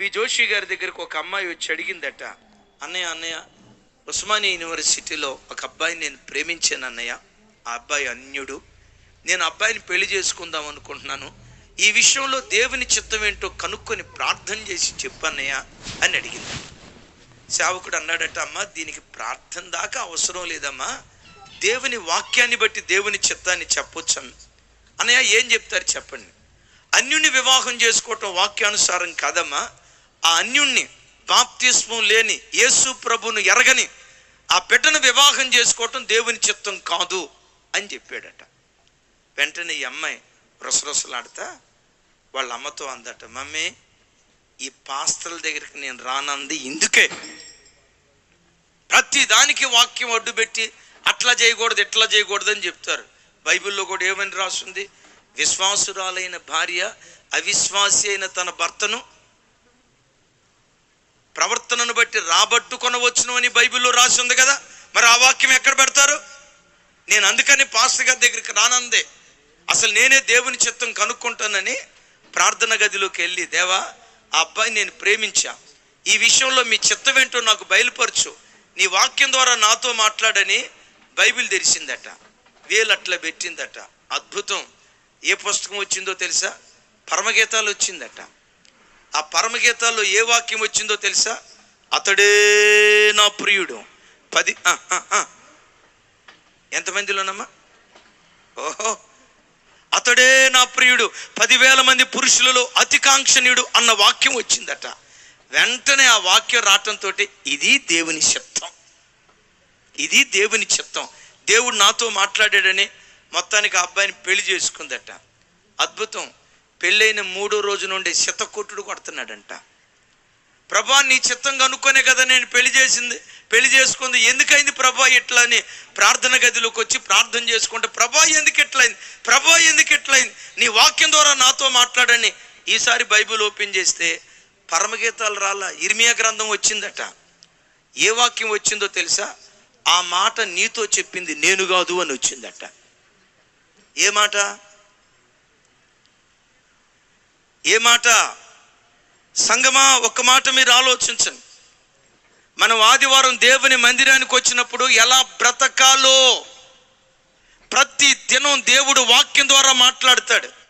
P Joshi గారి దగ్గరకు ఒక అమ్మాయి వచ్చి అడిగిందట అన్నయ్య అన్నయ్య ఉస్మానియా యూనివర్సిటీలో ఒక అబ్బాయిని నేను ప్రేమించాను అన్నయ్య. ఆ అబ్బాయి అన్యుడు. నేను అబ్బాయిని పెళ్ళి చేసుకుందాం అనుకుంటున్నాను. ఈ విషయంలో దేవుని చిత్తం ఏంటో కనుక్కొని ప్రార్థన చేసి చెప్పన్నయ్య అని అడిగింది. సేవకుడు అన్నాడట అమ్మా దీనికి ప్రార్థన దాకా అవసరం లేదమ్మా. దేవుని వాక్యాన్ని బట్టి దేవుని చిత్తాన్ని చెప్పొచ్చు అన్నయ్య ఏం చెప్తారు చెప్పండి. అన్యుని వివాహం చేసుకోవటం వాక్యానుసారం కాదమ్మా. ఆ అన్యుణ్ణి బాప్తిస్మం లేని యేసు ప్రభును ఎరగని ఆ బిడ్డను వివాహం చేసుకోవటం దేవుని చిత్తం కాదు అని చెప్పాడట. వెంటనే ఈ అమ్మాయి రొసరొసలాడతా వాళ్ళ అమ్మతో అందట మమ్మీ ఈ పాస్తల దగ్గరికి నేను రానంది ఇందుకే. ప్రతి దానికి వాక్యం అడ్డుపెట్టి అట్లా చేయకూడదు ఇట్లా చేయకూడదు అని చెప్తారు. బైబిల్లో కూడా ఏమని రాస్తుంది విశ్వాసురాలైన భార్య అవిశ్వాసి అయిన తన భర్తను ప్రవర్తనను బట్టి రాబట్టుకొనవచ్చును అని బైబిల్లో రాసి ఉంది కదా. మరి ఆ వాక్యం ఎక్కడ పెడతారు? నేను అందుకని పాస్టర్ గారి దగ్గరికి రానందే. అసలు నేనే దేవుని చిత్తం కనుక్కుంటానని ప్రార్థన గదిలోకి వెళ్ళి దేవా ఆ అబ్బాయి నేను ప్రేమించా. ఈ విషయంలో మీ చిత్తం ఏంటో నాకు బయలుపరచు. నీ వాక్యం ద్వారా నాతో మాట్లాడని బైబిల్ తెరిచిందట వేలు అట్లా పెట్టిందట. అద్భుతం. ఏ పుస్తకం వచ్చిందో తెలుసా? పరమగీతాలు వచ్చిందట. ఆ పరమగీతాల్లో ఏ వాక్యం వచ్చిందో తెలుసా? అతడే నా ప్రియుడు. పది ఎంతమందిలోనమ్మా? ఓహో. అతడే నా ప్రియుడు. పదివేల మంది పురుషులలో అతికాంక్షణీయుడు అన్న వాక్యం వచ్చిందట. వెంటనే ఆ వాక్యం రావటంతో ఇది దేవుని చిత్తం ఇది దేవుని చిత్తం దేవుడు నాతో మాట్లాడాడని మొత్తానికి ఆ అబ్బాయిని పెళ్ళి చేసుకుందట. అద్భుతం. పెళ్ళైన మూడో రోజు నుండి శతకొట్టుడు కొడుతున్నాడంట. ప్రభా నీ చిత్తం కనుక్కొనే కదా నేను పెళ్ళి చేసింది పెళ్ళి చేసుకుంది. ఎందుకైంది ప్రభా ఇట్లా అని ప్రార్థన గదిలోకి వచ్చి ప్రార్థన చేసుకుంటే ప్రభా ఎందుకు ఎట్లయింది ప్రభా ఎందుకు ఎట్లయింది నీ వాక్యం ద్వారా నాతో మాట్లాడని ఈసారి బైబిల్ ఓపెన్ చేస్తే పరమగీతాలు రాలా. ఇర్మియా గ్రంథం వచ్చిందట. ఏ వాక్యం వచ్చిందో తెలుసా? ఆ మాట నీతో చెప్పింది నేను కాదు అని వచ్చిందట. ఏ మాట? ఏ మాట? సంగమా ఒక్క మాట మీరు ఆలోచించండి. మనం ఆదివారం దేవుని మందిరానికి వచ్చినప్పుడు ఎలా బ్రతకాలో ప్రతి దినం దేవుడు వాక్యం ద్వారా మాట్లాడతాడు.